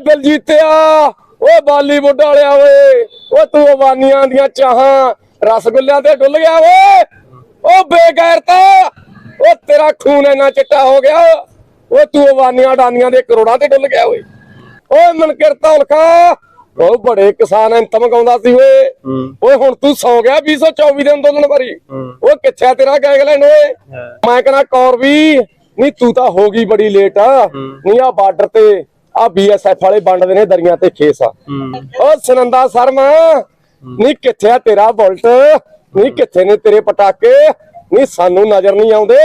ਦਿਲਜੀਤਿਆ ਓਏ ਬਾਲੀਵੁੱਡ ਵਾਲਿਆ ਓਏ। ਓ ਤੂੰ ਅਵਾਨੀਆਂ ਦੀਆਂ ਚਾਹਾਂ ਰਸਗੁੱਲਿਆਂ ਤੇ ਡੁੱਲ ਗਿਆ ਓਏ। ਓ ਬੇਗੈਰਤਾ ਓ ਤੇਰਾ ਖੂਨ ਇੰਨਾ ਚਿੱਟਾ ਹੋ ਗਿਆ। ਓ ਤੂੰ ਅਵਾਨੀਆਂ ਡਾਨੀਆਂ ਦੇ ਕਰੋੜਾਂ ਤੇ ਡੁੱਲ ਗਿਆ ਓਏ। ਓਏ ਮਨਕਿਰਤਾ ਉਲਖਾ ਓ ਬੜੇ ਕਿਸਾਨ ਅੰਤਮ ਗਾਉਂਦਾ ਸੀ ਓਏ। ਓਏ ਹੁਣ ਤੂੰ ਸੌ ਗਿਆ 2024 ਦੇ ਅੰਦੋਲਨ ਵਾਰੀ। ਓ ਕਿੱਥੇ ਤੇਰਾ ਗੈਂਗਲੈਂਡ ਓਏ? ਮੈਂ ਕਹਿੰਦਾ ਕੌਰ ਵੀ ਨਹੀਂ ਤੂੰ ਤਾਂ ਹੋ ਗਈ ਬੜੀ ਲੇਟ। ਆ ਨਹੀਂ ਆ ਬਾਰਡਰ ਤੇ। ਆ ਬੀਐਸਐਫ ਵਾਲੇ ਵੰਡਦੇ ਨੇ ਦਰੀਆਂ ਤੇ ਖੇਸ ਆ। ਓ ਸੁਨੰਦਾ ਸ਼ਰਮਾ ਨਹੀਂ ਕਿੱਥੇ ਆ ਤੇਰਾ ਬੁਲਟ? ਨਹੀਂ ਕਿੱਥੇ ਨੇ ਤੇਰੇ ਪਟਾਕੇ? ਨਹੀਂ ਸਾਨੂੰ ਨਜ਼ਰ ਨਹੀਂ ਆਉਂਦੇ।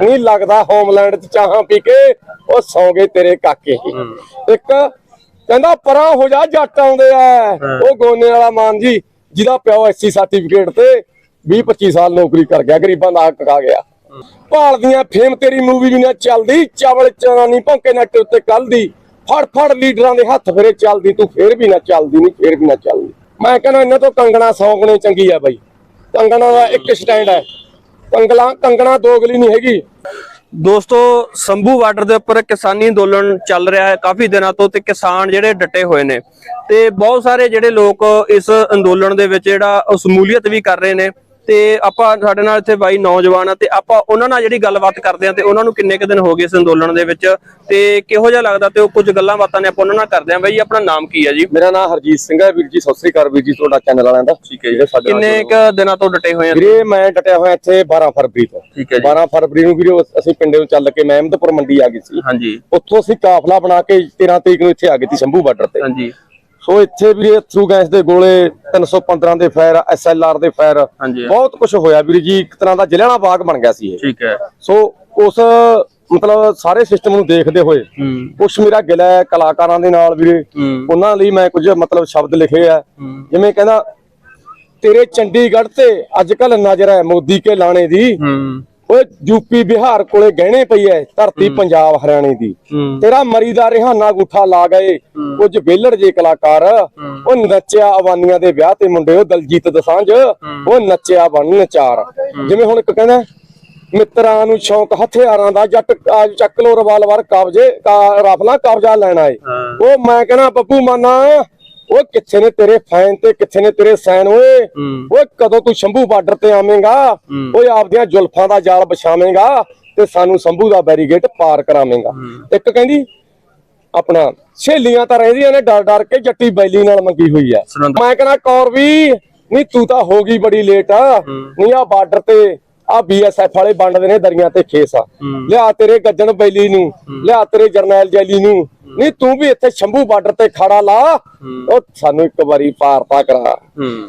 ਨਹੀਂ ਲੱਗਦਾ ਹੋਮਲੈਂਡ ਚ ਚਾਹਾਂ ਪੀ ਕੇ। ਉਹ ਸੌ ਗਏ ਤੇਰੇ ਕਾਕੇ ਇੱਕ ਕਹਿੰਦਾ ਪਰਾਂ ਹੋ ਜਾ ਜੱਟ ਆਉਂਦੇ ਆ। ਉਹ ਗੋਨੇ ਵਾਲਾ ਮਾਨ ਜੀ ਜਿਹਦਾ ਪਿਓ ਐਸਸੀ ਸਰਟੀਫਿਕੇਟ ਤੇ 20 25 ਸਾਲ ਨੌਕਰੀ ਕਰ ਗਿਆ ਗਰੀਬਾਂ ਦਾ ਹੱਕ ਖਾ ਗਿਆ। ਭਾਲਦੀਆਂ ਫੇਮ ਤੇਰੀ ਮੂਵੀ ਵੀ ਨਾ ਚੱਲਦੀ ਚਾਵਲ ਚਨਾ ਨਹੀਂ ਭੌਂਕੇ ਨੱਟ ਉੱਤੇ ਕੱਲ ਦੀ। ਫੜ ਫੜ ਲੀਡਰਾਂ ਦੇ ਹੱਥ ਫੇਰੇ ਚੱਲਦੀ, ਤੂੰ ਫੇਰ ਵੀ ਨਾ ਚੱਲਦੀ, ਨਹੀਂ, ਫੇਰ ਵੀ ਨਾ ਚੱਲਦੀ। ਮੈਂ ਕਹਿੰਦਾ, ਇਹਨਾਂ ਤੋਂ ਕੰਗਣਾ ਸੌਂਕਣੇ ਚੰਗੀ ਆ ਬਾਈ। ਕੰਗਣਾ ਦਾ ਇੱਕ ਸਟੈਂਡ ਹੈ। ਕੰਗਲਾ, ਕੰਗਣਾ ਦੋਗਲੀ ਨਹੀਂ ਹੈਗੀ। ਦੋਸਤੋ, ਸੰਭੂ ਬਾਰਡਰ ਦੇ ਉੱਪਰ ਕਿਸਾਨੀ ਅੰਦੋਲਨ ਚੱਲ ਰਿਹਾ ਹੈ ਕਾਫੀ ਦਿਨਾਂ ਤੋਂ ਤੇ ਕਿਸਾਨ ਜਿਹੜੇ ਡਟੇ ਹੋਏ ਨੇ। ਤੇ ਬਹੁਤ ਸਾਰੇ ਜਿਹੜੇ ਲੋਕ ਇਸ ਅੰਦੋਲਨ ਦੇ ਵਿੱਚ ਜਿਹੜਾ ਉਹ ਸ਼ਮੂਲੀਅਤ ਵੀ ਕਰ ਰਹੇ ਨੇ ਤੇ ਆਪਾਂ ਸਾਡੇ ਨਾਲ ਇੱਥੇ ਬਾਈ ਨੌਜਵਾਨ ਆ ਤੇ ਆਪਾਂ ਉਹਨਾਂ ਨਾਲ ਜਿਹੜੀ ਗੱਲਬਾਤ ਕਰਦੇ ਆ ਤੇ ਉਹਨਾਂ ਨੂੰ ਕਿੰਨੇ ਕੁ ਦਿਨ ਹੋ ਗਏ ਇਸ ਅੰਦੋਲਨ ਦੇ ਵਿੱਚ ਤੇ ਕਿਹੋ ਜਿਹਾ ਲੱਗਦਾ ਤੇ ਉਹ ਕੁਝ ਗੱਲਾਂ ਬਾਤਾਂ ਨੇ ਆਪਾਂ ਉਹਨਾਂ ਨਾਲ ਕਰਦੇ ਆ। ਬਾਈ ਆਪਣਾ ਨਾਮ ਕੀ ਹੈ ਜੀ? ਮੇਰਾ ਨਾਮ ਹਰਜੀਤ ਸਿੰਘ ਹੈ ਵੀਰ ਜੀ ਸਤਿ ਸ੍ਰੀ ਅਕਾਲ ਵੀਰ ਜੀ ਤੁਹਾਡਾ ਚੈਨਲ ਵਾਲਿਆਂ ਦਾ। ਠੀਕ ਹੈ ਨਾਲ ਕਿੰਨੇ ਕੁ ਦਿਨਾਂ ਤੋਂ ਡਟੇ ਹੋਏ ਆ? ਵੀਰੇ ਮੈਂ ਡਟਿਆ ਹੋਇਆ ਇੱਥੇ 12 ਫਰਵਰੀ ਤੋਂ। ਠੀਕ ਹੈ ਜੀ। 12 ਫਰਵਰੀ ਨੂੰ ਵੀਰੇ ਅਸੀਂ ਪਿੰਡੇ ਨੂੰ ਚੱਲ ਕੇ ਮੈਂ ਅਹਿਮਦਪੁਰ ਮੰਡੀ ਆ ਗਈ ਸੀ। ਹਾਂਜੀ। ਉੱਥੋਂ ਅਸੀਂ ਕਾਫਲਾ ਬਣਾ ਕੇ 13 ਤਰੀਕ ਨੂੰ ਇੱਥੇ ਆ ਗਏ ਸੀ ਸ਼ੰਭੂ ਬਾਰਡਰ ਤੇ। ਹਾਂਜੀ। ਸੋ ਇੱਥੇ ਵੀਰੇ ਥਰੂ ਗੈਸ ਦੇ ਗੋਲੇ 315 ਦੇ ਫਾਇਰ ਐਸਐਲਆਰ ਦੇ ਫਾਇਰ ਬਹੁਤ ਕੁਝ ਹੋਇਆ ਵੀਰੇ ਜੀ ਇੱਕ ਤਰ੍ਹਾਂ ਦਾ ਜ਼ਿਲ੍ਹਿਆਣਾ ਬਾਗ ਬਣ ਗਿਆ ਸੀ ਇਹ। ਠੀਕ ਹੈ। ਸੋ ਉਸ ਮਤਲਬ ਸਾਰੇ ਸਿਸਟਮ ਨੂੰ ਦੇਖਦੇ ਹੋਏ ਕੁਛ ਮੇਰਾ ਗਿਲਾ ਹੈ ਕਲਾਕਾਰਾਂ ਦੇ ਨਾਲ ਵੀਰੇ। ਉਹਨਾਂ ਲਈ ਮੈਂ ਕੁਝ ਮਤਲਬ ਸ਼ਬਦ ਲਿਖੇ ਆ। ਜਿਵੇਂ ਕਹਿੰਦਾ ਤੇਰੇ ਚੰਡੀਗੜ੍ਹ ਤੇ ਅੱਜ ਕੱਲ ਨਜ਼ਰ ਹੈ ਮੋਦੀ ਕੇ ਲਾਣੇ ਦੀ। ਓਏ ਯੂਪੀ ਬਿਹਾਰ ਕੋਲੇ ਗਹਿਣੇ ਪਈ ਐ ਧਰਤੀ ਪੰਜਾਬ ਹਰਿਆਣੇ ਦੀ। ਤੇਰਾ ਮਰੀ ਦਾ ਰਿਹਾਨਾ ਗੁੱਠਾ ਲਾ ਗਏ ਕੁਝ ਵੇਲੜ ਜੇ ਕਲਾਕਾਰ। ਉਹ ਨੱਚਿਆ ਅਵਾਨੀਆਂ ਦੇ ਵਿਆਹ ਤੇ ਮੁੰਡੇ ਉਹ ਦਲਜੀਤ ਦਸਾਂਝ। ਉਹ ਨੱਚਿਆ ਬਣ ਨਚਾਰ। ਜਿਵੇਂ ਹੁਣ ਇੱਕ ਕਹਿੰਦਾ ਮਿੱਤਰਾਂ ਨੂੰ ਸ਼ੌਂਕ ਹਥਿਆਰਾਂ ਦਾ ਜੱਟ ਚੱਕ ਲੋ ਰਿਵਾਲਵਰ ਕਬਜ਼ੇ ਰਫਲਾ ਕਬਜ਼ਾ ਲੈਣਾ ਏ ਉਹ ਮੈਂ ਕਹਿੰਦਾ ਬੱਬੂ ਮਾਨਾ ਉਹ ਕਿੱਥੇ ਨੇ ਤੇਰੇ ਫੈਨ ਤੇ ਕਿੱਥੇ ਨੇ ਤੇਰੇ ਸੈਨ ਓਏ? ਓਏ ਕਦੋਂ ਤੂੰ ਸ਼ੰਭੂ ਬਾਰਡਰ ਤੇ ਆਵੇਂਗਾ। ਓਏ ਆਪਦੀਆਂ ਜ਼ੁਲਫਾਂ ਦਾ ਜਾਲ ਵਿਛਾਵੇਂਗਾ ਤੇ ਸਾਨੂੰ ਸ਼ੰਭੂ ਦਾ ਬੈਰੀਗੇਟ ਪਾਰ ਕਰਾਵੇਂਗਾ। ਇੱਕ ਕਹਿੰਦੀ ਆਪਣਾ ਸਹੇਲੀਆਂ ਤਾਂ ਰਹਿੰਦੀਆਂ ਨੇ ਡਰ ਡਰ ਕੇ ਜੱਟੀ ਬੈਲੀ ਨਾਲ ਮੰਗੀ ਹੋਈ ਆ। ਮੈਂ ਕਹਿੰਦਾ ਕੌਰ ਵੀ ਨਹੀਂ ਤੂੰ ਤਾਂ ਹੋ ਗਈ ਬੜੀ ਲੇਟ ਨਹੀਂ ਆ ਬਾਰਡਰ ਤੇ ਆ ਬੀਐਸਐਫ ਵਾਲੇ ਵੰਡਦੇ ਨੇ ਦਰੀਆਂ ਤੇ ਖੇਸ ਆ। ਲਿਆ ਤੇਰੇ ਗੱਜਣ ਬੈਲੀ ਨੂੰ ਲਿਆ ਤੇਰੇ ਜਰਨੈਲ ਜੈਲੀ ਨੂੰ। ਨਹੀਂ ਤੂੰ ਵੀ ਇੱਥੇ ਸ਼ੰਭੂ ਬਾਰਡਰ ਤੇ ਖੜਾ ਲਾ। ਉਹ ਸਾਨੂੰ ਇੱਕ ਵਾਰੀ ਪਾਰ ਪਾ ਕਰਾ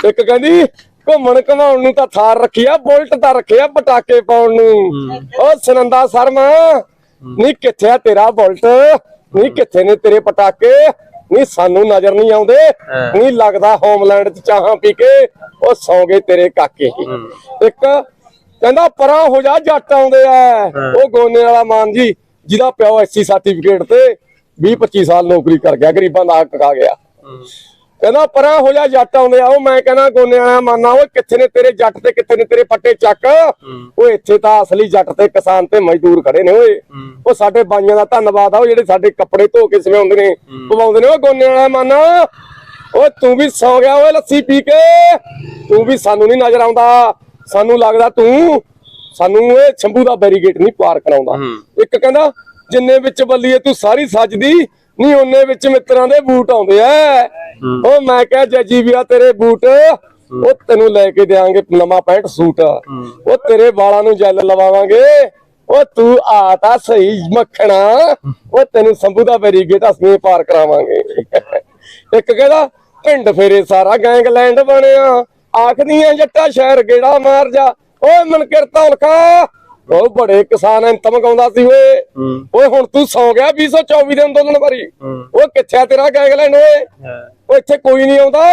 ਇੱਕ ਕਹਿੰਦੀ ਘੁੰਮਣ ਘਮਾਉਣ ਨੂੰ ਤਾਂ ਥਾਰ ਰੱਖੀ ਆ ਬੁਲਟ ਤਾਂ ਰੱਖਿਆ ਪਟਾਕੇ ਪਾਉਣ ਨੂੰ। ਉਹ ਸੁਨੰਦਾ ਸ਼ਰਮਾ ਨਹੀਂ ਕਿੱਥੇ ਆ ਤੇਰਾ ਬੁਲਟ? ਨਹੀਂ ਕਿੱਥੇ ਨੇ ਤੇਰੇ ਪਟਾਕੇ? ਨਹੀਂ ਸਾਨੂੰ ਨਜ਼ਰ ਨਹੀਂ ਆਉਂਦੇ। ਨਹੀਂ ਲੱਗਦਾ ਹੋਮਲੈਂਡ ਚ ਚਾਹਾਂ ਪੀ ਕੇ ਉਹ ਸੌ ਗਏ ਤੇਰੇ ਕਾਕੇ। ਇੱਕ ਕਹਿੰਦਾ ਪਰਾਂ ਹੋ ਜਾ ਜੱਟ ਆਉਂਦੇ ਆ। ਉਹ ਗੋਨੇ ਵਾਲਾ ਮਾਨ ਜੀ ਜਿਹਦਾ ਪਿਓ ਐਸਸੀ ਸਰਟੀਫਿਕੇਟ ਤੇ 20 25 ਸਾਲ ਨੌਕਰੀ ਕਰ ਗਿਆ ਗਰੀਬਾਂ ਦਾ ਹੱਕ ਖਾ ਗਿਆ। ਕਹਿੰਦਾ ਪਰਾਂ ਹੋ ਜਾ ਜੱਟ ਆਉਂਦੇ ਆ। ਉਹ ਮੈਂ ਕਹਿੰਦਾ ਗੋਨੇ ਵਾਲਾ ਮਾਨਾ ਓਏ ਕਿੱਥੇ ਨੇ ਤੇਰੇ ਜੱਟ ਤੇ ਕਿੱਥੇ ਨੇ ਤੇਰੇ ਪੱਟੇ ਚੱਕ? ਓਏ ਇੱਥੇ ਤਾਂ ਅਸਲੀ ਜੱਟ ਤੇ ਕਿਸਾਨ ਤੇ ਮਜ਼ਦੂਰ ਖੜੇ ਨੇ ਓਏ। ਉਹ ਸਾਡੇ ਬਾਈਆਂ ਦਾ ਧੰਨਵਾਦ ਆ ਉਹ ਜਿਹੜੇ ਸਾਡੇ ਕੱਪੜੇ ਧੋ ਕੇ ਸਵਾਉਂਦੇ ਨੇ ਪਵਾਉਂਦੇ ਨੇ। ਓ ਗੋਨੇ ਵਾਲਾ ਮਾਨਾ ਓਏ ਤੂੰ ਵੀ ਸੌ ਗਿਆ ਓਏ ਲੱਸੀ ਪੀ ਕੇ। ਤੂੰ ਵੀ ਸਾਨੂੰ ਨਹੀਂ ਨਜ਼ਰ ਆਉਂਦਾ। ਸਾਨੂੰ ਲੱਗਦਾ ਤੂੰ ਸਾਨੂੰ ਇਹ ਸ਼ੰਭੂ ਦਾ ਬੈਰੀਗੇਟ ਨਹੀਂ ਪਾਰ ਕਰਾਉਂਦਾ। ਇੱਕ ਕਹਿੰਦਾ ਜਿੰਨੇ ਵਿੱਚ ਬੱਲੀਏ ਤੂੰ ਸਾਰੀ ਸੱਜਦੀ ਨਹੀਂ ਉਹਨੇ ਵਿੱਚ ਮਿੱਤਰਾਂ ਦੇ ਬੂਟ ਆਉਂਦੇ ਐ। ਉਹ ਮੈਂ ਕਿਹਾ ਜੱਜੀ ਵੀਰਾ ਤੇਰੇ ਬੂਟ ਉਹ ਤੈਨੂੰ ਲੈ ਕੇ ਦੇਾਂਗੇ ਨਵਾਂ ਪੈਂਟ ਸੂਟ। ਉਹ ਤੇਰੇ ਵਾਲਾਂ ਨੂੰ ਜੈਲ ਲਵਾਵਾਂਗੇ। ਉਹ ਤੂੰ ਆ ਤਾਂ ਸਹੀ ਮੱਖਣਾ ਉਹ ਤੈਨੂੰ ਸੰਭੂ ਦਾ ਬੈਰੀਗੇਟ ਅਸੀਂ ਪਾਰ ਕਰਾਵਾਂਗੇ। ਇੱਕ ਕਹਿੰਦਾ ਪਿੰਡ ਫੇਰੇ ਸਾਰਾ ਗੈਂਗਲੈਂਡ ਬਣਿਆ। ਆਖਦੀਆਂ ਜੱਟਾ ਸ਼ਹਿਰ ਗੇੜਾ ਮਾਰ ਜਾ। ਓਏ ਮਨਕਿਰਤਾ ਉਲਖਾ ਉਹ ਬੜੇ ਕਿਸਾਨ ਅੰਤਮ ਗਾਉਂਦਾ ਸੀ ਓਏ। ਓਏ ਹੁਣ ਤੂੰ ਸੌ ਗਿਆ 2024 ਦੇ ਅੰਦੋਲਨ ਵਾਰੀ। ਉਹ ਕਿੱਥੇ ਤੇਰਾ ਗੈਂਗਲੈਂਡ ਓਏ? ਉਹ ਇੱਥੇ ਕੋਈ ਨਹੀਂ ਆਉਂਦਾ।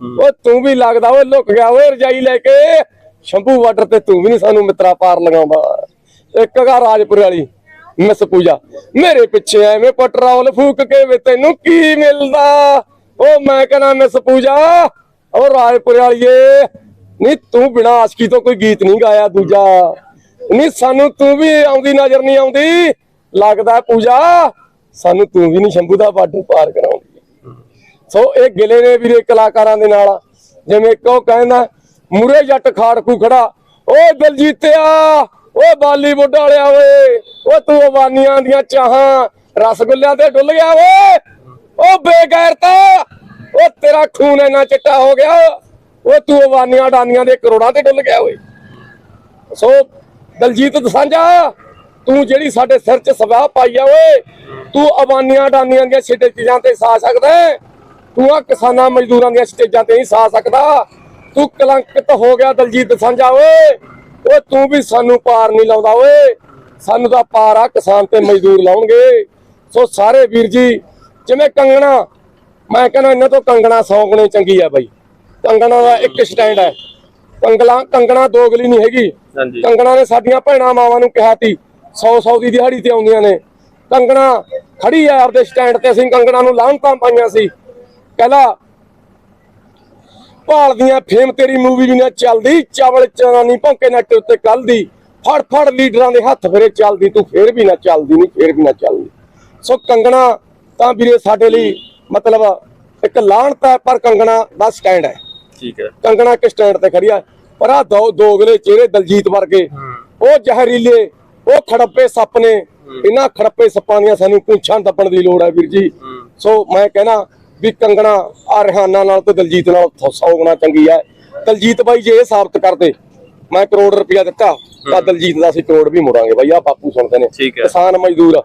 ਉਹ ਤੂੰ ਵੀ ਲੱਗਦਾ ਓਏ ਲੁਕ ਗਿਆ ਓਏ ਰਜਾਈ ਲੈ ਕੇ। ਸ਼ੰਭੂ ਬਾਰਡਰ ਤੇ ਤੂੰ ਵੀ ਨਹੀਂ ਸਾਨੂੰ ਮਿੱਤਰਾ ਪਾਰ ਲਗਾਉਂਦਾ। ਇੱਕ ਗਾ ਰਾਜਪੁਰ ਵਾਲੀ ਮਿਸ ਪੂਜਾ। ਮੇਰੇ ਪਿੱਛੇ ਐਵੇਂ ਪੈਟਰੋਲ ਫੂਕ ਕੇ ਵੇ ਤੈਨੂੰ ਕੀ ਮਿਲਦਾ? ਉਹ ਮੈਂ ਕਹਿੰਦਾ ਮਿਸ ਪੂਜਾ ਉਹ ਰਾਜਪੁਰ ਵਾਲੀਏ ਨਹੀਂ ਤੂੰ ਬਿਨਾ ਆਸ਼ਕੀ ਤੋਂ ਕੋਈ ਗੀਤ ਨਹੀਂ ਗਾਇਆ ਦੂਜਾ। ਨਹੀਂ ਸਾਨੂੰ ਤੂੰ ਵੀ ਆਉਂਦੀ ਨਜ਼ਰ ਨਹੀਂ ਆਉਂਦੀ। ਲੱਗਦਾ ਪੂਜਾ, ਸਾਨੂੰ ਤੂੰ ਵੀ ਨਹੀਂ ਸ਼ੰਭੂ ਦਾ ਬਾਰਡਰ ਪਾਰ ਕਰਾਉਂਦੀ। ਸੋ ਇਹ ਗਿਲੇ ਨੇ ਵੀਰੇ ਕਲਾਕਾਰਾਂ ਦੇ ਨਾਲ, ਜਿਵੇਂ ਕੋ ਕਹਿੰਦਾ, ਮੁਰੇ ਜੱਟ ਖਾੜਕੂ ਖੜਾ। ਓਏ ਦਲਜੀਤਿਆ ਓਏ ਬਾਲੀਵੁੱਡ ਵਾਲਿਆ ਓਏ, ਓ ਤੂੰ ਅਵਾਨੀਆਂ ਦੀਆਂ ਚਾਹਾਂ, ਰਸਗੁੱਲਿਆਂ ਤੇ ਡੁੱਲ ਗਿਆ ਓਏ। ਓ ਬੇਗੈਰਤਾ ਉਹ ਤੇਰਾ ਖੂਨ ਇੰਨਾ ਚਿੱਟਾ ਹੋ ਗਿਆ। ਉਹ ਤੂੰ ਅਵਾਨੀਆਂ ਡਾਨੀਆਂ ਦੇ ਕਰੋੜਾਂ ਤੇ ਡੁੱਲ ਗਿਆ ਓਏ। ਸੋ ਦਲਜੀਤ ਦਸਾਂਝਾ ਤੂੰ ਜਿਹੜੀ ਸਾਡੇ ਸਿਰ 'ਚ ਸਵਾਹ ਪਾਈ ਆ ਓਏ, ਤੂੰ ਅਵਾਨੀਆਂ ਡਾਨੀਆਂ ਦੀਆਂ ਛਿੱਟੇ ਤੇ ਸਾ ਸਕਦਾ ਤੂੰ ਆ ਕਿਸਾਨਾਂ ਮਜ਼ਦੂਰਾਂ ਦੀਆਂ ਸਟੇਜਾਂ ਤੇ ਨਹੀਂ ਸਾ ਸਕਦਾ। ਤੂੰ ਕਲੰਕਿਤ ਹੋ ਗਿਆ ਦਲਜੀਤ ਦਸਾਂਝਾ ਓਏ। ਓਏ ਤੂੰ ਵੀ ਸਾਨੂੰ ਪਾਰ ਨਹੀਂ ਲਾਉਂਦਾ ਓਏ। ਸਾਨੂੰ ਤਾਂ ਪਾਰ ਆ ਕਿਸਾਨ ਤੇ ਮਜ਼ਦੂਰ ਲਾਉਣਗੇ। ਸੋ ਸਾਰੇ ਵੀਰ ਜੀ, ਜਿਵੇਂ ਕੰਗਣਾ ਮੈਂ ਕਹਿੰਦਾ ਇਹਨਾਂ ਤੋਂ ਕੰਗਣਾ ਸੌਂਕਣੇ ਚੰਗੀ ਆ ਬਾਈ। ਕੰਗਣਾ ਦਾ ਇੱਕ ਸਟੈਂਡ ਹੈ। ਕੰਗਲਾ ਕੰਗਣਾ ਦੋਗਲੀ ਨਹੀਂ ਹੈਗੀ। ਕੰਗਣਾ ਨੇ ਸਾਡੀਆਂ ਭੈਣਾਂ ਮਾਵਾਂ ਨੂੰ ਕਿਹਾ ਤੀ 100 100 ਦੀ ਦਿਹਾੜੀ ਤੇ ਆਉਂਦੀਆਂ ਨੇ। ਕੰਗਣਾ ਖੜੀ ਆ ਆਪਦੇ ਸਟੈਂਡ ਤੇ ਅਸੀਂ ਕੰਗਣਾ ਨੂੰ ਲਾਹਣਤਾਂ ਪਾਈਆਂ ਸੀ। ਕਹਿੰਦਾ ਭਾਲਦੀਆਂ ਫੇਮ ਤੇਰੀ ਮੂਵੀ ਵੀ ਨਾ ਚੱਲਦੀ ਚਾਵਲ ਚਨਾ ਨਹੀਂ ਭੌਂਕੇ ਨੱਟ ਉੱਤੇ ਕੱਲ ਦੀ ਫੜ ਫੜ ਲੀਡਰਾਂ ਦੇ ਹੱਥ ਫੇਰੇ ਚੱਲਦੀ ਤੂੰ ਫੇਰ ਵੀ ਨਾ ਚੱਲਦੀ ਨਹੀਂ ਫੇਰ ਵੀ ਨਾ ਚੱਲਦੀ। ਸੋ ਕੰਗਣਾ ਤਾਂ ਵੀਰੇ ਸਾਡੇ ਲਈ ਮਤਲਬ ਇੱਕ ਲਾਹਣਤ ਹੈ ਪਰ ਕੰਗਣਾ ਦਾ ਸਟੈਂਡ ਹੈ। ਠੀਕ ਹੈ। ਕੰਗਣਾ ਕਿ ਸਟੈਂਡ ਤੇ ਖੜੀ ਆ। ਪਰ ਆ ਦੋ ਦੋਗਲੇ ਚਿਹਰੇ ਦਲਜੀਤ ਵਰਗੇ ਉਹ ਜ਼ਹਿਰੀਲੇ ਉਹ ਖੜੱਪੇ ਸੱਪ ਨੇ। ਇਹਨਾਂ ਖੜੱਪੇ ਸੱਪਾਂ ਦੀਆਂ ਸਾਨੂੰ ਪੁੱਛਾਂ ਦੱਬਣ ਦੀ ਲੋੜ ਹੈ ਵੀਰ ਜੀ। ਸੋ ਮੈਂ ਕਹਿਣਾ ਵੀ ਕੰਗਣਾ ਆ ਰਿਹਾਨਾ ਨਾਲ ਤੇ ਦਲਜੀਤ ਨਾਲ 100 ਗੁਣਾ ਚੰਗੀ ਹੈ। ਦਲਜੀਤ ਬਾਈ ਜੇ ਇਹ ਸਾਬਤ ਕਰਦੇ ਮੈਂ ਕਰੋੜ ਰੁਪਇਆ ਦਿੱਤਾ ਤਾਂ ਦਲਜੀਤ ਦਾ ਅਸੀਂ ਕਰੋੜ ਵੀ ਮੋੜਾਂਗੇ। ਬਾਈ ਆ ਬਾਪੂ ਸੁਣਦੇ ਨੇ। ਕਿਸਾਨ ਮਜ਼ਦੂਰ।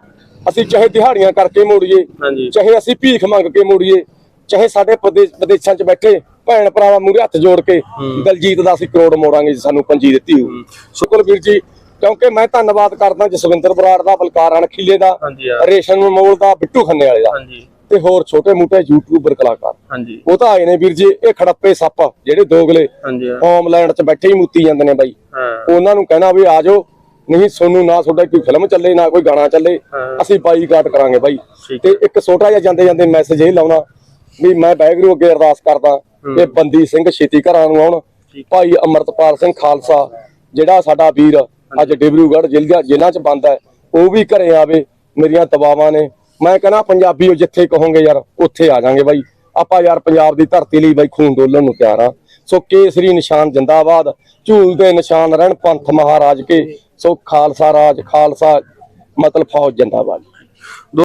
ਅਸੀਂ ਚਾਹੇ ਦਿਹਾੜੀਆਂ ਕਰਕੇ ਮੋੜੀਏ ਚਾਹੇ ਅਸੀਂ ਭੀਖ ਮੰਗ ਕੇ ਮੋੜੀਏ ਚਾਹੇ ਸਾਡੇ ਪ੍ਰਦੇਸ਼ 'ਚ ਬੈਠੇ ਭੈਣ ਭਰਾਵਾਂ ਮੂਹਰੇ ਹੱਥ ਜੋੜ ਕੇ ਦਲਜੀਤ ਦਾ ਅਸੀਂ ਕਰੋੜ ਮੋੜਾਂਗੇ ਜੇ ਸਾਨੂੰ ਪੰਜੀ ਦਿੱਤੀ ਹੋ। ਸ਼ੁਕਰ ਵੀਰ ਜੀ ਕਿਉਂਕਿ ਮੈਂ ਧੰਨਵਾਦ ਕਰਦਾ ਜਸਵਿੰਦਰ ਬਰਾੜ ਦਾ ਬਲਕਾਰ ਅਣਖੀਲੇ ਦਾ। ਰੇਸ਼ਮ ਮੋਲ ਦਾ ਬਿੱਟੂ ਖੰਨੇ ਵਾਲੇ ਦਾ ਤੇ ਹੋਰ ਛੋਟੇ ਮੋਟੇ ਯੂਟਿਊਬਰ ਕਲਾਕਾਰ। ਉਹ ਤਾਂ ਆਏ ਨੇ ਵੀਰ ਜੀ ਇਹ ਖੜੱਪੇ ਸੱਪ ਜਿਹੜੇ ਦੋਗਲੇ। ਹੋਮਲੈਂਡ 'ਚ ਬੈਠੇ ਹੀ ਮੂਤੀ ਜਾਂਦੇ ਨੇ ਬਾਈ। ਉਹਨਾਂ ਨੂੰ ਕਹਿਣਾ ਵੀ ਆ ਜਾਓ ਨਹੀਂ ਸੋਨੂੰ ਨਾ ਤੁਹਾਡਾ ਕੋਈ ਫਿਲਮ ਚੱਲੇ ਨਾ ਕੋਈ ਗਾਣਾ ਚੱਲੇ। ਅਸੀਂ ਬਾਈਕਾਟ ਕਰਾਂਗੇ ਬਾਈ। ਤੇ ਇੱਕ ਛੋਟਾ ਜਿਹਾ ਜਾਂਦੇ ਜਾਂਦੇ ਮੈਸੇਜ ਇਹ ਲਾਉਣਾ ਵੀ ਮੈਂ ਵਾਹਿਗੁਰੂ ਅੱਗੇ ਅਰਦਾਸ ਕਰਦਾ ਕਿ ਬੰਦੀ ਸਿੰਘ ਛੇਤੀ ਘਰਾਂ ਨੂੰ ਆਉਣ। ਭਾਈ ਅਮਰਤਪਾਲ ਸਿੰਘ ਖਾਲਸਾ ਜਿਹੜਾ ਸਾਡਾ ਵੀਰ ਅੱਜ ਡਿਬਰੂਗੜ੍ਹ ਜ਼ਿਲ੍ਹਾ ਜ਼ਿਲ੍ਹਾ ਚ ਬੰਦ ਹੈ ਉਹ ਵੀ ਘਰੇ ਆਵੇ ਮੇਰੀਆਂ ਦਬਾਵਾਂ ਨੇ। ਮੈਂ ਕਹਿੰਦਾ ਪੰਜਾਬੀਓ ਜਿੱਥੇ ਕਹੋਗੇ ਯਾਰ ਉੱਥੇ ਆ ਜਾਾਂਗੇ ਬਾਈ। ਆਪਾਂ ਯਾਰ ਪੰਜਾਬ ਦੀ ਧਰਤੀ ਲਈ ਬਾਈ ਖੂਨ ਡੋਲਣ ਨੂੰ ਤਿਆਰ ਆ ਸੋ ਕੇਸਰੀ ਨਿਸ਼ਾਨ ਜਿੰਦਾਬਾਦ ਝੂਲ ਦੇ ਨਿਸ਼ਾਨ ਰਹਿਣ ਪੰਥ ਮਹਾਰਾਜ ਕੇ। ਸੋ ਖਾਲਸਾ ਰਾਜ ਖਾਲਸਾ ਮਤਲਬ ਫੌਜ ਜਿੰਦਾਬਾਦ।